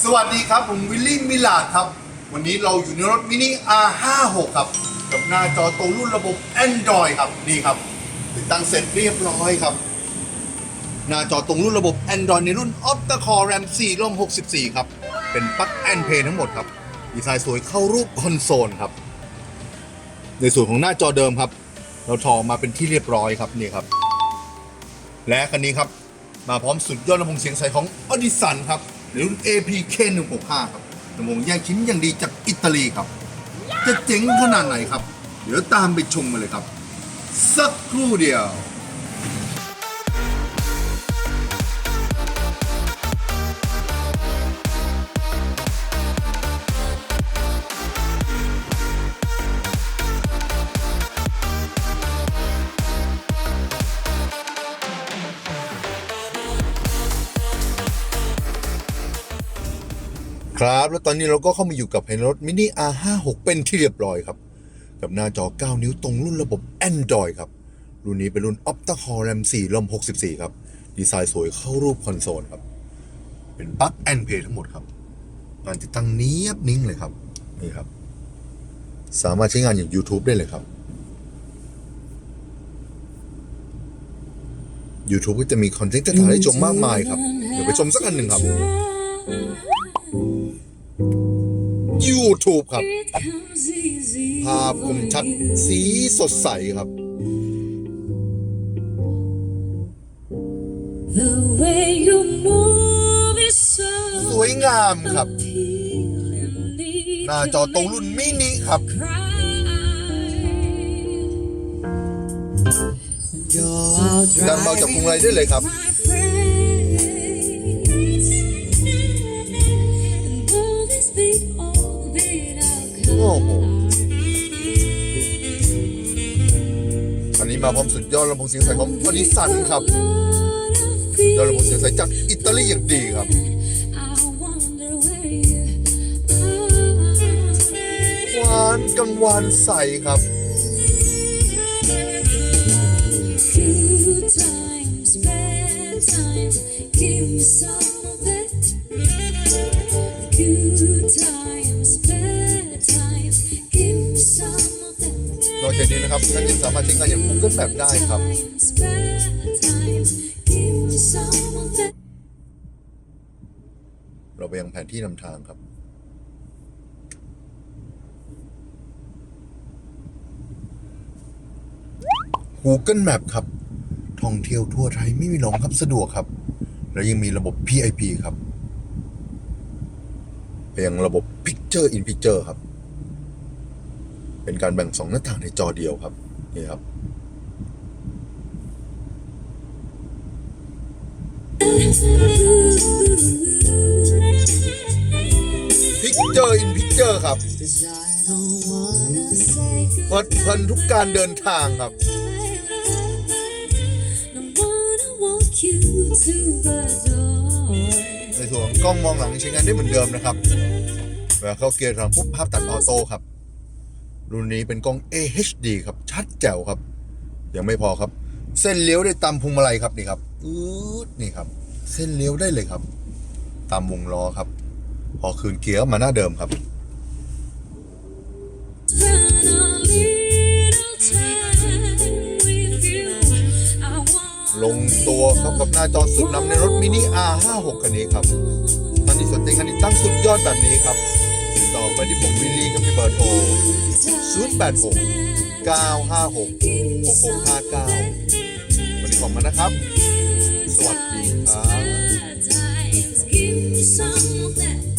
สวัสดีครับ ผมวิลลี่มิลาดครับ วันนี้เราอยู่ในรถมินิ R56 ครับ กับหน้าจอตรงรุ่นระบบ Android ครับ นี่ครับ ติดตั้งเสร็จเรียบร้อยครับ หน้าจอตรงรุ่นระบบ Android ในรุ่น Opta Core RAM 4ร่ม64 ครับ เป็นปลั๊กแอนเพย์ทั้งหมดครับ ดีไซน์สวยเข้ารูปคอนโซลครับ ในส่วนของหน้าจอเดิมครับ เราถอดมาเป็นที่เรียบร้อยครับนี่ครับ และคันนี้ครับมาพร้อมสุดยอดลำโพงเสียงใสของ Audison ครับ ในรุ่น APK 165ครับลำโพงแยกชิ้นอย่างดีจากอิตาลีครับ จะเจ๋งขนาดไหนครับ เดี๋ยวตามไปชมมาเลยครับ สักครู่เดียว ครับ แล้วตอนนี้เราก็เข้ามาอยู่กับภายในรถมินิ R56 เป็นที่เรียบร้อยครับ กับหน้าจอ 9 นิ้วตรงรุ่นระบบ Android ครับ รุ่นนี้เป็นรุ่น Opta Core RAM 4ลม64 ครับ ดีไซน์สวยเข้ารูปคอนโซลครับ เป็นปลั๊กแอนเพย์ทั้งหมดครับ งานติดตั้งเนียบนิ่งเลยครับ นี่ครับ สามารถใช้งานอย่าง YouTube ได้เลยครับ YouTube ก็จะมีคอนเทนต์ต่างๆให้ชมมากมายครับ เดี๋ยวไปชมสักอันหนึ่งครับ YouTube ครับ ภาพคมชัดสีสดใสครับ The way you move is so สวยงามครับ appealing. หน้าจอตรงรุ่นมินิครับ ดันเบาจากพวงมาลัยได้เลยครับ อ้โหคันนี้มาพร้อมสุดยอดลำโพงเสียงใสของอดิสันครับยอดลำโพงเสียงใสจากอิตาลีอย่างดีครับหวานกังวานใสครับ Good times, bad times, give me some of that. Good times, นอกจากนี้นะครับท่านยังสามารถใช้งานอย่าง Google Map ได้ครับ เราไปยังแผนที่นำทางครับ Google Map ครับ ท่องเที่ยวทั่วไทยไม่มีหลงครับสะดวกครับ แล้วยังมีระบบ PIP ครับไปยังระบบ Picture in Picture ครับ เป็นการแบ่งสองหน้าต่างในจอเดียวครับนี่ครับ Picture in Picture ครับ Cause I don't wanna say เปิดเพลินทุกการเดินทางครับ ในส่วนของกล้องมองหลังใช้งานได้เหมือนเดิมนะครับเวลาเข้าเกียร์ทางปุ๊บภาพตัดออโต้ครับ รุ่นนี้เป็นกล้อง AHD ครับ ชัดแจ๋วครับ ยังไม่พอครับ เส้นเลี้ยวได้ตามพวงมาลัยครับนี่ครับอืดนี่ครับ เส้นเลี้ยวได้เลยครับ ตามวงล้อครับ พอคืนเกียร์มาหน้าเดิมครับ Spend a little time with you. I want ลงตัวครับกับหน้าจอสุดนำในรถมินิ R56 คันนี้ครับท่านที่สนใจคันนี้ตั้งสุดยอดแบบนี้ครับ ต่อไปที่ผมวิลลี่กับที่เบอร์โทร 086 956 6659 วันนี้ขอบคุณนะครับ สวัสดีครับ